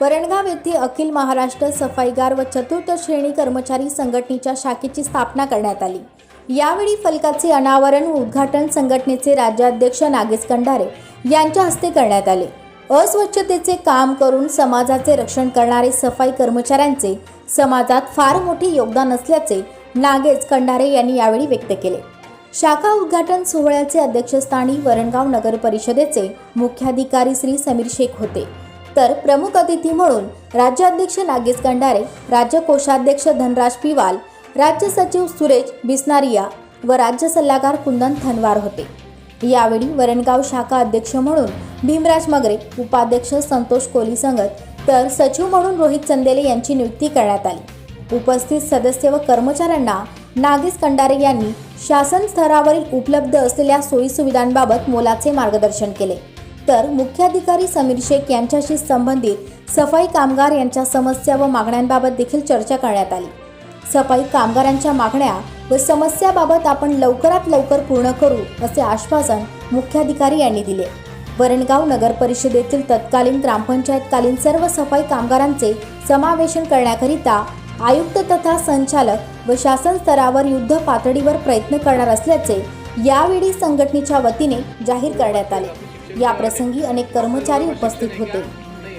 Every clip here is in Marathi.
वरणगाव येथे अखिल महाराष्ट्र सफाईगार व चतुर्थ श्रेणी कर्मचारी संघटनेच्या शाखेची स्थापना करण्यात आली. यावेळी फलकाचे अनावरण व उद्घाटन संघटनेचे राज्याध्यक्ष नागेश कंडारे यांच्या हस्ते करण्यात आले. अस्वच्छतेचे काम करून समाजाचे रक्षण करणारे सफाई कर्मचाऱ्यांचे समाजात फार मोठे योगदान असल्याचे नागेश कंडारे यांनी यावेळी व्यक्त केले. शाखा उद्घाटन सोहळ्याचे अध्यक्षस्थानी वरणगाव नगर परिषदेचे मुख्याधिकारी श्री समीर शेख होते. तर प्रमुख अतिथी म्हणून राज्याध्यक्ष नागेश कंडारे राज्य कोषाध्यक्ष धनराज पिवाल राज्य सचिव सुरेश बिस्नारिया व राज्य सल्लागार कुंदन थनवार होते. यावेळी वरणगाव शाखा अध्यक्ष म्हणून भीमराज मगरे उपाध्यक्ष संतोष कोली संगत तर सचिव म्हणून रोहित चंदेले यांची नियुक्ती करण्यात आली. उपस्थित सदस्य व कर्मचाऱ्यांना नागेश कंडारे यांनी शासन स्तरावरील उपलब्ध असलेल्या सोयीसुविधांबाबत मोलाचे मार्गदर्शन केले. तर मुख्याधिकारी समीर शेख यांच्याशी संबंधित सफाई कामगार यांच्या समस्या व मागण्यांबाबत देखील चर्चा करण्यात आली. सफाई कामगारांच्या मागण्या व समस्याबाबत आपण लवकरात लवकर पूर्ण करू असे आश्वासन मुख्याधिकारी यांनी दिले. वरणगाव नगर परिषदेतील तत्कालीन ग्रामपंचायतकालीन सर्व सफाई कामगारांचे समावेशन करण्याकरिता आयुक्त तथा संचालक व शासन स्तरावर युद्ध पातळीवर प्रयत्न करणार असल्याचे यावेळी संघटनेच्या वतीने जाहीर करण्यात आले. या प्रसंगी अनेक कर्मचारी उपस्थित होते.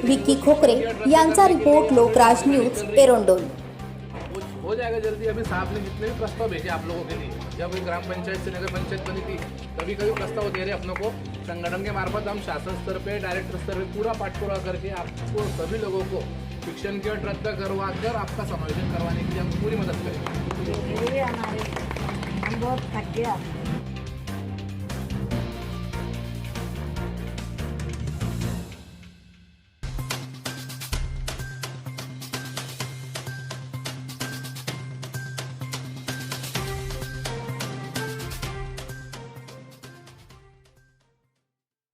विकी खोकरे यांचा रिपोर्ट लोकराज न्यूज एरोंडोल. हो जाएगा जल्दी अभी साहब ने जितने भी प्रस्ताव भेजे आप लोगों के लिए जब ग्राम पंचायत से नगर पंचायत बनी थी कभी कभी प्रस्ताव दे रहे अपनों को संगठन के मार्फत हम शासन स्तर पे डायरेक्टर स्तर पे पूरा पाठपुरा करके आपको सभी लोगों को शिक्षण की रद्द करवा कर आपका समायोजन करवाने के लिए हम पूरी मदद करेंगे। हम बहुत थक आप